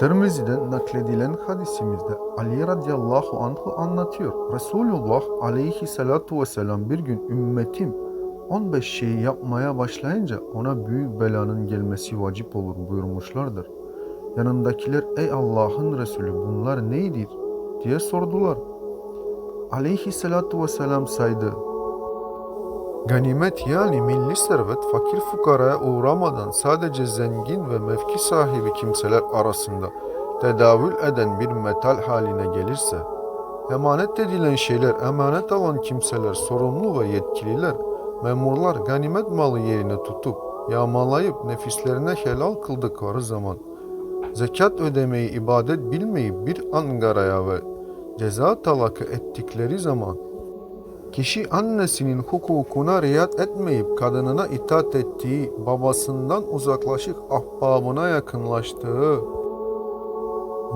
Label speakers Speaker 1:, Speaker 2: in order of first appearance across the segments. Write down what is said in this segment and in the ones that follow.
Speaker 1: Tirmizi'den nakledilen hadisimizde Ali radıyallahu anhu anlatıyor. Resulullah aleyhissalatu vesselam bir gün ümmetim 15 şeyi yapmaya başlayınca ona büyük belanın gelmesi vacip olur buyurmuşlardır. Yanındakiler ey Allah'ın Resulü bunlar neydir diye sordular. Aleyhissalatu vesselam saydı. Ganimet yani milli servet fakir fukaraya uğramadan sadece zengin ve mevki sahibi kimseler arasında tedavül eden bir metal haline gelirse, emanet edilen şeyler emanet alan kimseler, sorumlu ve yetkililer, memurlar ganimet malı yerine tutup yağmalayıp nefislerine helal kıldıkları zaman, zekat ödemeyi ibadet bilmeyip bir angaraya ve ceza talakı ettikleri zaman Kişi annesinin hukukuna riayet etmeyip kadınına itaat ettiği, babasından uzaklaşıp ahbabına yakınlaştığı,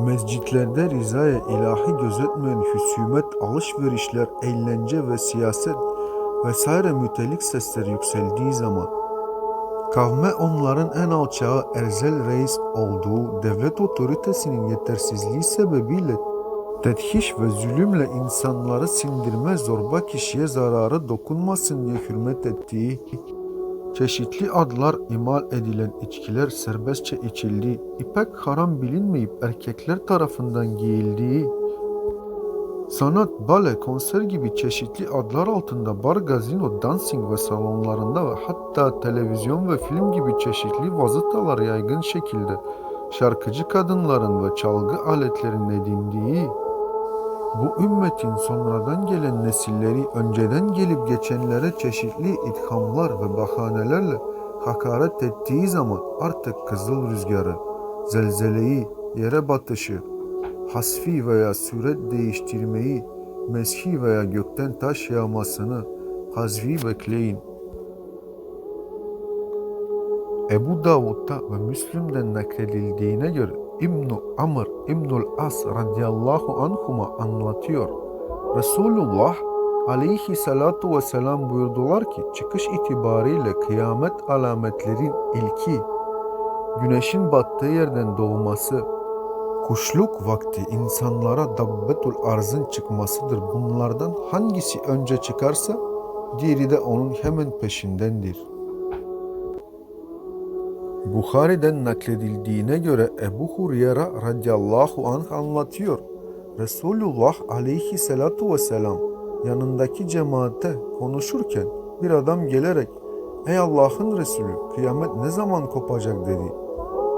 Speaker 1: mescitlerde rizaya ilahi gözetmeyen hüsümet, alışverişler, eğlence ve siyaset vesaire mütelik sesler yükseldiği zaman, kavme onların en alçağı erzel reis olduğu devlet otoritesinin yetersizliği sebebiyle Tedhiş ve zulümle insanları sindirme zorba kişiye zararı dokunmasın diye hürmet ettiği, çeşitli adlar imal edilen içkiler serbestçe içildiği, ipek haram bilinmeyip erkekler tarafından giyildiği, sanat, bale, konser gibi çeşitli adlar altında bar, gazino, dancing ve salonlarında ve hatta televizyon ve film gibi çeşitli vazıtalar yaygın şekilde şarkıcı kadınların ve çalgı aletlerinin edindiği, bu ümmetin sonradan gelen nesilleri önceden gelip geçenlere çeşitli ithamlar ve bahanelerle hakaret ettiği zaman artık kızıl rüzgarı, zelzeleyi, yere batışı, hasfi veya suret değiştirmeyi, meshi veya gökten taş yağmasını hazvi bekleyin. Ebu Davud'da ve Müslim'den nakledildiğine göre İbn Amr İbnül As radıyallahu anhuma anlatıyor. Resulullah aleyhissalatu vesselam buyurdular ki çıkış itibariyle kıyamet alametlerin ilki güneşin battığı yerden doğması, kuşluk vakti insanlara dabbetul arzın çıkmasıdır. Bunlardan hangisi önce çıkarsa diğeri de onun hemen peşindendir.'' Bukhari'den nakledildiğine göre Ebu Hureyre radıyallahu anh anlatıyor. Resulullah aleyhissalatu vesselam yanındaki cemaate konuşurken bir adam gelerek Ey Allah'ın Resulü kıyamet ne zaman kopacak dedi.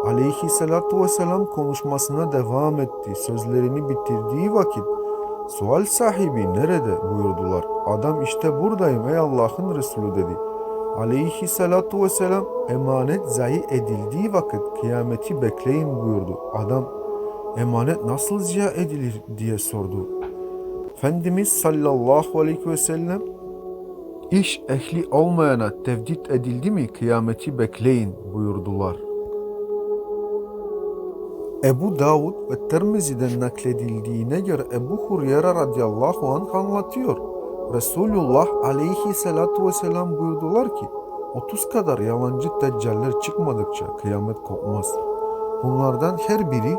Speaker 1: Aleyhissalatu vesselam konuşmasına devam etti. Sözlerini bitirdiği vakit sual sahibi nerede buyurdular. Adam işte buradayım ey Allah'ın Resulü dedi. Aleyhissalatu vesselam emanet zayi edildiği vakit kıyameti bekleyin buyurdu. Adam emanet nasıl ziya edilir diye sordu. Efendimiz sallallahu aleyhi ve sellem iş ehli olmayana tevdit edildi mi kıyameti bekleyin buyurdular. Ebu Davud ve Tirmizi'den nakledildiğine göre Ebu Hureyre radıyallahu anh anlatıyor. Resulullah aleyhissalatu vesselam buyurdular ki 30 kadar yalancı deccaller çıkmadıkça kıyamet kopmaz. Bunlardan her biri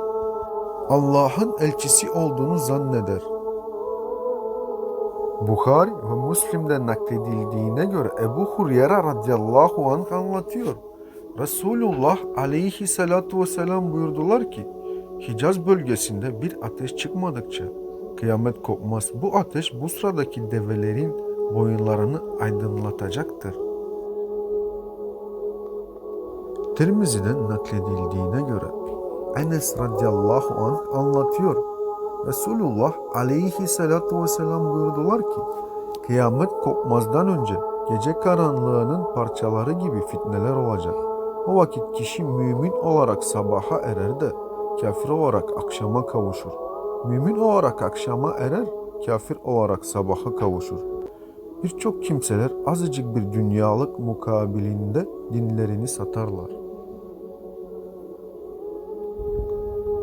Speaker 1: Allah'ın elçisi olduğunu zanneder. Bukhari ve Müslim'de nakledildiğine göre Ebu Hureyre radıyallahu anh anlatıyor. Resulullah aleyhissalatu vesselam buyurdular ki Hicaz bölgesinde bir ateş çıkmadıkça kıyamet kopmaz. Bu ateş bu sıradaki develerin boyunlarını aydınlatacaktır. Tirmizi'den nakledildiğine göre Enes radıyallahu anh anlatıyor. Resulullah aleyhissalatu vesselam buyurdular ki kıyamet kopmazdan önce gece karanlığının parçaları gibi fitneler olacak. O vakit kişi mümin olarak sabaha erer de kafir olarak akşama kavuşur. Mümin olarak akşama erer, kafir olarak sabaha kavuşur. Birçok kimseler azıcık bir dünyalık mukabilinde dinlerini satarlar.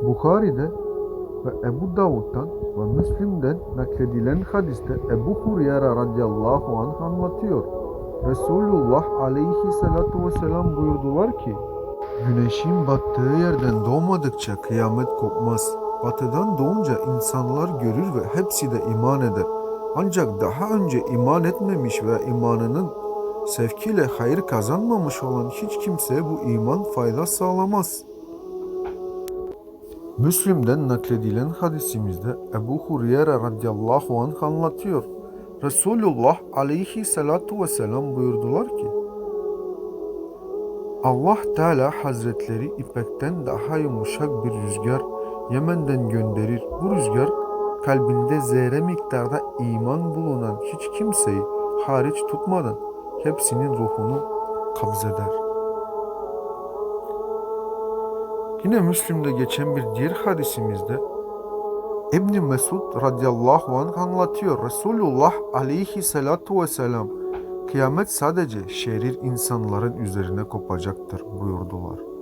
Speaker 1: Bukhari'de ve Ebu Davud'dan ve Müslim'den nakledilen hadiste Ebu Hureyre radıyallahu anh anlatıyor. Resulullah aleyhissalatu vesselam buyurdular ki Güneşin battığı yerden doğmadıkça kıyamet kopmaz. Batıdan doğunca insanlar görür ve hepsi de iman eder. Ancak daha önce iman etmemiş ve imanının sevkiyle hayır kazanmamış olan hiç kimseye bu iman fayda sağlamaz. Müslim'den nakledilen hadisimizde Ebu Hureyre radıyallahu anh anlatıyor. Resulullah aleyhi salatu vesselam buyurdular ki Allah Teala Hazretleri ipekten daha yumuşak bir rüzgar Yemen'den gönderir. Bu rüzgar kalbinde zerre miktarda iman bulunan hiç kimseyi hariç tutmadan hepsinin ruhunu kabzeder. Yine Müslim'de geçen bir diğer hadisimizde İbn Mesud radıyallahu anh anlatıyor. Resulullah aleyhi salatu vesselam kıyamet sadece şerir insanların üzerine kopacaktır buyurdular.